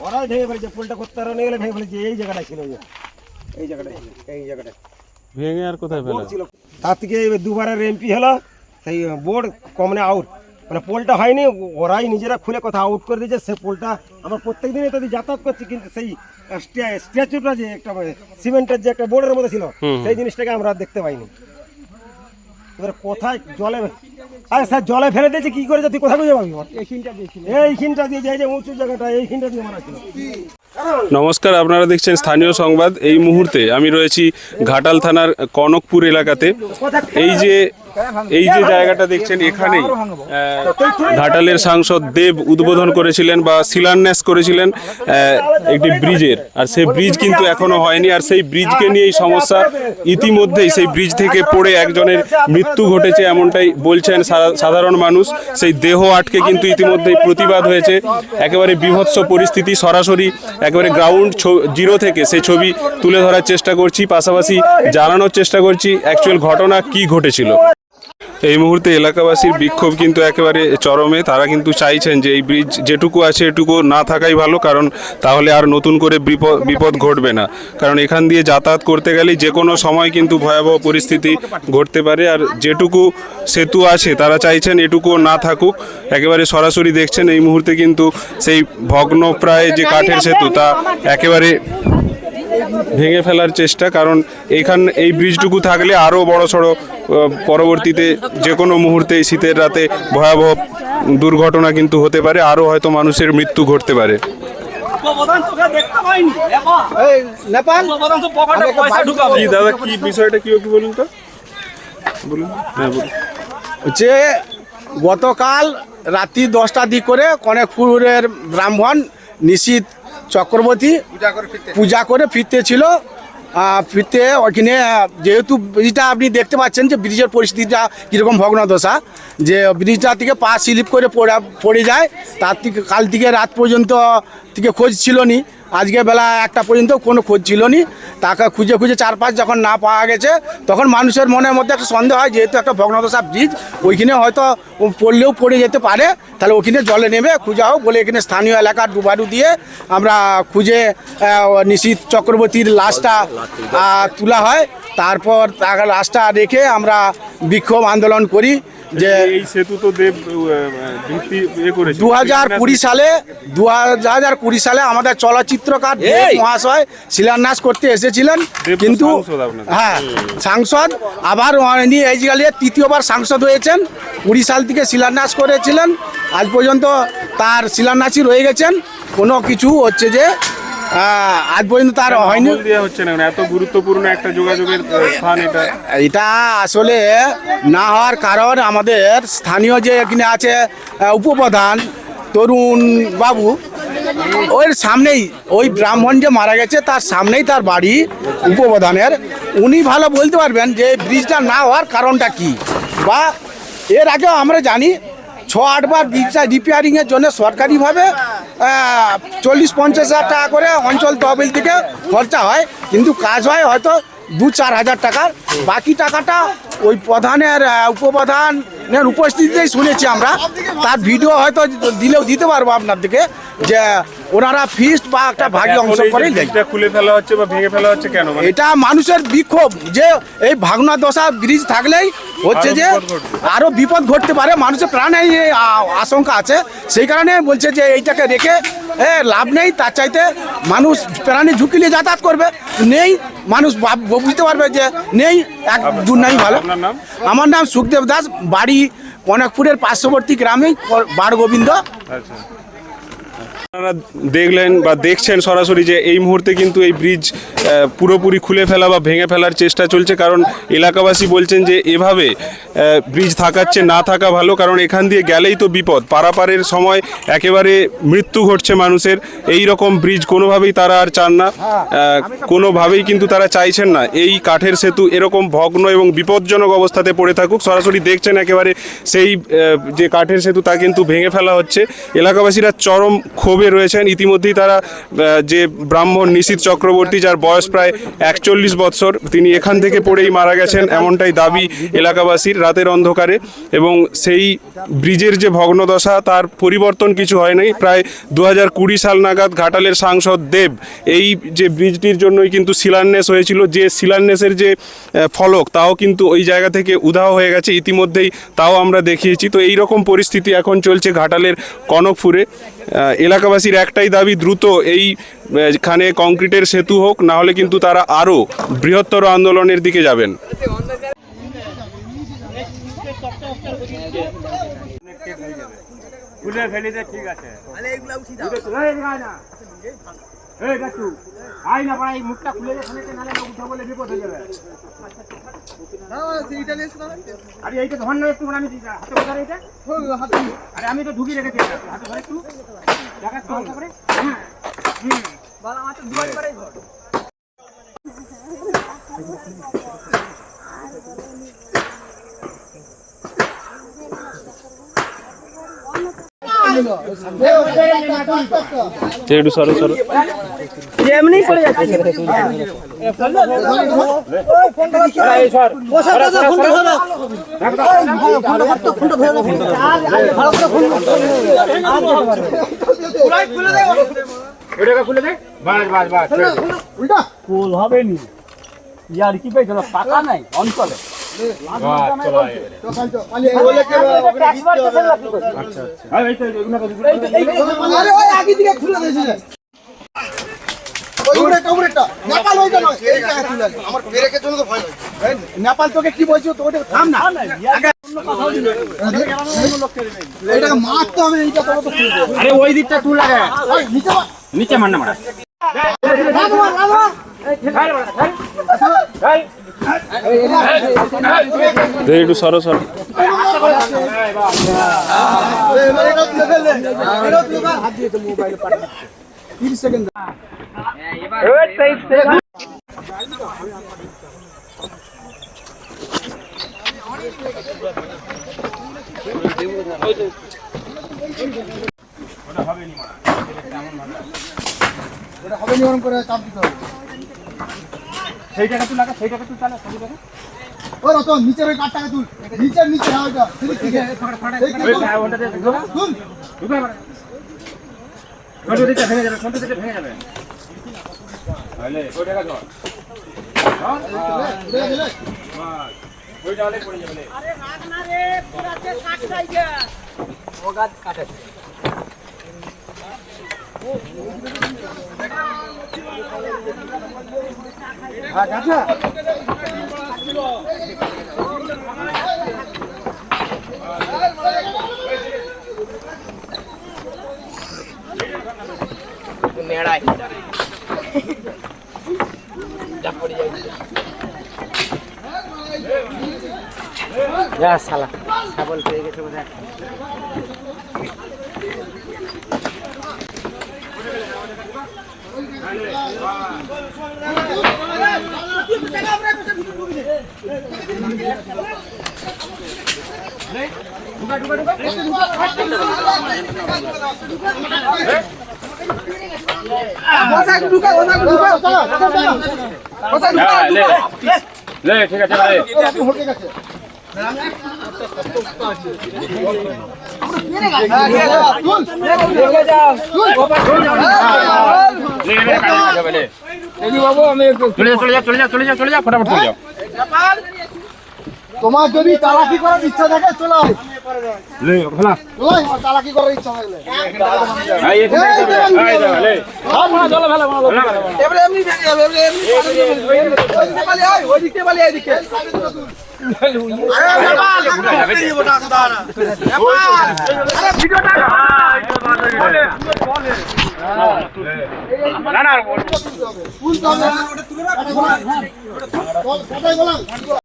ওরাই ভেঙে ফেলেছে পোলটা করতে পারো গেলে ভেঙে ফেলেছে এই জায়গাটা ছিল এই জায়গাটা আর কোথায় ফেলে তার থেকে দুবারের এমপি হলো, সেই বোর্ড কমনে আউট মানে পোলটা হয়নি ওরাই নিজেরা খুলে কথা আউট করে দিয়েছে সে পোলটা আমরা প্রত্যেক দিন এতে যাতায়াত করছি কিন্তু সেই স্ট্যাচুটা যে একটা মানে সিমেন্টের যে একটা বোর্ডের মধ্যে ছিল সেই জিনিসটাকে আমরা দেখতে পাইনি। এবার কোথায় জলে আরে স্যার জলে ফেলে দিয়েছে কি করে তুই কোথায় খুঁজে পাবি? এইখানটা দিয়ে যে উঁচু জায়গাটা এইখানটা দিয়ে মারা ছিল। নমস্কার আপনারা দেখছেন স্থানীয় সংবাদ। এই মুহূর্তে আমি রয়েছি ঘাটাল থানার কনকপুর এলাকাতে। এই যে এই যে জায়গাটা দেখছেন এখানেই ঘাটালের সাংসদ দেব উদ্বোধন করেছিলেন বা শিলান্যাস করেছিলেন একটি ব্রিজের। আর সেই ব্রিজ কিন্তু এখনও হয়নি, আর সেই ব্রিজকে নিয়েই সমস্যা ইতিমধ্যেই সেই ব্রিজ থেকে পড়ে একজনের মৃত্যু ঘটেছে এমনটাই বলছেন সাধারণ মানুষ। সেই দেহ আটকে কিন্তু ইতিমধ্যেই প্রতিবাদ হয়েছে। একেবারে বিভৎস পরিস্থিতি, সরাসরি একেবারে গ্রাউন্ড জিরো থেকে সেই ছবি তুলে ধরার চেষ্টা করছি। পাশাপাশি জানানোর চেষ্টা করছি, অ্যাকচুয়াল ঘটনা কি ঘটেছিল। এই মুহূর্তে এলাকাবাসীর বিক্ষোভ কিন্তু একেবারে চরমে। তারা কিন্তু চাইছেন যে এই ব্রিজ যেটুকু আছে এটুকু না থাকাই ভালো কারণ তাহলে আর নতুন করে বিপদ বিপদ ঘটবে না। কারণ এখান দিয়ে যাতায়াত করতে গেলেই যে কোনো সময় কিন্তু ভয়াবহ পরিস্থিতি ঘটতে পারে। আর যেটুকু সেতু আছে তারা চাইছেন এটুকুও না থাকুক। একেবারে সরাসরি দেখছেন এই মুহূর্তে কিন্তু সেই ভগ্নপ্রায় যে কাঠের সেতু তা একেবারে ভেঙে ফেলার চেষ্টা কারণ এইখান এই ব্রিজটুকু থাকলে আরও বড় সড়ো পরবর্তীতে যে কোনো মুহূর্তে শীতের রাতে ভয়াবহ দুর্ঘটনা কিন্তু হতে পারে আরও হয়তো মানুষের মৃত্যু ঘটতে পারে। প্রধান তোকে দেখতে পাইনি নেপাল? প্রধান তো পকেটে পয়সা ঢুকাবে। কি দাদা কি বিষয়টা কি কি বলুন তো? বলুন হ্যাঁ বলুন। হচ্ছে গতকাল রাত্রি দশটার দিক করে কনেকপুরের ব্রাহ্মণ নিশীত চক্রবর্তী পূজা করে ফিরতে। ছিল ফিরতে ওইখানে যেহেতু ব্রিজটা আপনি দেখতে পাচ্ছেন যে ব্রিজের পরিস্থিতিটা কীরকম ভগ্নদশা যে ব্রিজটা থেকে পা স্লিপ করে পড়া পড়ে যায় তার থেকে কাল থেকে রাত পর্যন্ত থেকে খোঁজ ছিল নি আজকে বেলা একটা পর্যন্ত কোনো খোঁজ ছিল নি। তাকে খুঁজে খুঁজে চারপাশ যখন না পাওয়া গেছে, তখন মানুষের মনের মধ্যে একটা সন্দেহ হয়, যেহেতু একটা ভগ্নদশা ব্রিজ, ওইখানে হয়তো পড়লেও পড়ে যেতে পারে। তাহলে ওখানে জলে নেমে খুঁজা হোক বলে এখানে স্থানীয় এলাকার ডুবাডু দিয়ে আমরা খুঁজে নিশীত চক্রবর্তীর লাশটা তোলা হয়। তারপর তার লাশটা রেখে আমরা বিক্ষোভ আন্দোলন করি। যে এই সেতু তো দেব ভিত্তি করেছে। দু হাজার কুড়ি সালে দু হাজার কুড়ি সালে আমাদের চলচ্চিত্রকার দেব মহাশয় শিলান্যাস করতে এসেছিলেন। কিন্তু হ্যাঁ সাংসদ। আবার উনি এই জায়গায় তৃতীয়বার সাংসদ হয়েছেন। কুড়ি সাল থেকে শিলান্যাস করেছিলেন। আজ পর্যন্ত তার শিলান্যাসই রয়ে গেছেন। কোনো কিছু হচ্ছে যে আজ পর্যন্ত তার হয়নি। হচ্ছে না এত গুরুত্বপূর্ণ একটা যোগাযোগের স্থান এটা। এটা আসলে না হওয়ার কারণ আমাদের স্থানীয় যে এখানে আছে উপপ্রধান তরুণ বাবু ওর সামনেই ওই ব্রাহ্মণ যে মারা গেছে তার সামনেই তার বাড়ি উপপ্রধানের। উনি ভালো বলতে পারবেন যে ব্রিজটা না হওয়ার কারণটা কি। বা এর আগেও আমরা জানি ছ আটবার ব্রিজটা রিপেয়ারিংয়ের জন্য সরকারিভাবে চল্লিশ, পঞ্চাশ হাজার টাকা করে অঞ্চল তহবিল থেকে খরচা হয়। কিন্তু কাজ হয় হয়তো দু চার হাজার টাকার। বাকি টাকাটা ওই প্রধানের উপপ্রধানের উপস্থিতিতেই শুনেছি আমরা। তার ভিডিও হয়তো দিলেও দিতে পারব আপনাদেরকে যে ওনারা ফিস্ট বা একটা ভাগি অংশ করে খুলে ফেলা হচ্ছে বা ভেঙে ফেলা হচ্ছে কেন? মানে এটা মানুষের বিক্ষোভ। যে এই ভাগনা দশা ব্রিজ থাকলেই হচ্ছে যে বিপদ ঘটবে। আরও বিপদ ঘটতে পারে। মানুষের প্রাণে আশঙ্কা আছে। সেই কারণে বলছে যে এইটাকে রেখে লাভ নেই। তার চাইতে মানুষ প্রাণী ঝুঁকি নিয়ে যাতায়াত করবে নেই মানুষ বুঝতে পারবে যে নেই এক দু নাই ভালো। আমার নাম সুখদেব দাস বাড়ি কনকপুরের পার্শ্ববর্তী গ্রামে বার গোবিন্দ। আচ্ছা। আপনারা দেখলেন বা দেখছেন সরাসরি যে এই মুহূর্তে কিন্তু এই ব্রিজ পুরোপুরি খুলে ফেলা বা ভেঙে ফেলার চেষ্টা চলছে। কারণ এলাকাবাসী বলছেন যে, এভাবে ব্রিজ থাকাচ্ছে, না থাকা ভালো। কারণ এখান দিয়ে গেলেই তো বিপদ। পারাপারের সময় একেবারে মৃত্যু ঘটছে মানুষের। এই রকম ব্রিজ কোনোভাবেই তারা আর চান না। কোনোভাবেই কিন্তু তারা চাইছেন না। এই কাঠের সেতু এরকম ভগ্ন এবং বিপজ্জনক অবস্থাতে পড়ে থাকুক। সরাসরি দেখছেন একেবারে সেই যে কাঠের সেতু, তা কিন্তু ভেঙে ফেলা হচ্ছে। এলাকাবাসীরা চরম ক্ষোভে রয়েছেন। ইতিমধ্যেই তারা যে ব্রাহ্মণ নিশীত চক্রবর্তী, যার বয়স প্রায় একচল্লিশ বৎসর তিনি এখান থেকে পড়েই মারা গেছেন, এমনটাই দাবি এলাকাবাসীর রাতের অন্ধকারে। এবং সেই ব্রিজের যে ভগ্নদশা, তার পরিবর্তন কিছু হয়নি প্রায় দু হাজার কুড়ি সাল নাগাদ ঘাটালের সাংসদ দেব এই যে ব্রিজটির জন্যই কিন্তু শিলান্যাস হয়েছিল। যে শিলান্যাসের যে ফলক, তাও কিন্তু ওই জায়গা থেকে উধাও হয়ে গেছে। ইতিমধ্যেই তাও আমরা দেখিয়েছি। তো এই রকম পরিস্থিতি এখন চলছে ঘাটালের কনকপুরে। এলাকাবাসীর একটাই দাবি, দ্রুত এই আহ, খানে কংক্রিটের সেতু হোক না হলে কিন্তু তারা আরও বৃহত্তর আন্দোলনের দিকে যাবেন। খুলে ফেলি দে ঠিক আই না পাড়া মুখটা খুলে দে ফেলে দে, নাহলে লোক বলে বিপদ যাবে। আরে এইটা ধর না একটু আমি তো ঢুকি রেখেছি হাতে একটু। দেখা একটু হালকা করে হুম, হুম। একটু সরো সরো ওটাকে খুলে দে বাস বাস বাস কুল হবে নি ইয়ার কি পেয়েছিল পাকা নাই অন করে নেপাল তোকে কি বলছো তোকে থাম না মারতে হবে এইটা তোকে আরে ওই দিকটা তুই লাগে নিচে মার। না মারা একটু সরো এটাও তুলে ফেললে। এটাও তুলে ফেল। হাত দিয়ে তো মোবাইলে পাঠাবে। 30 সেকেন্ড ওটা হবে নিয়ম করে চাপ দিতে হবে সেইটাকে তুই লাগা সেইটাকে তুই চালা সেইটাকে ও রতন নিচের ওই কাঠটাকে তুল নিচের নিচে হ্যাঁ ওইটা এই দিকে তুল। তুল ঢুকো এবার ছোট দিকটা ভেঙে যাবে ছোট দিকটা ভেঙে যাবে তাহলে ওইটাকে ধর দে, দে, দে। ওইটা হলে পড়ে যাবে লে ঠিক আছে ভাই হয়ে গেছে চলে যা চলে যা চলে যা চলে যা চলে যা ফটাফট চলে যাও। তোমার যদি চালাকি করার ইচ্ছা থাকে চলো করার ইচ্ছা থাকলে না না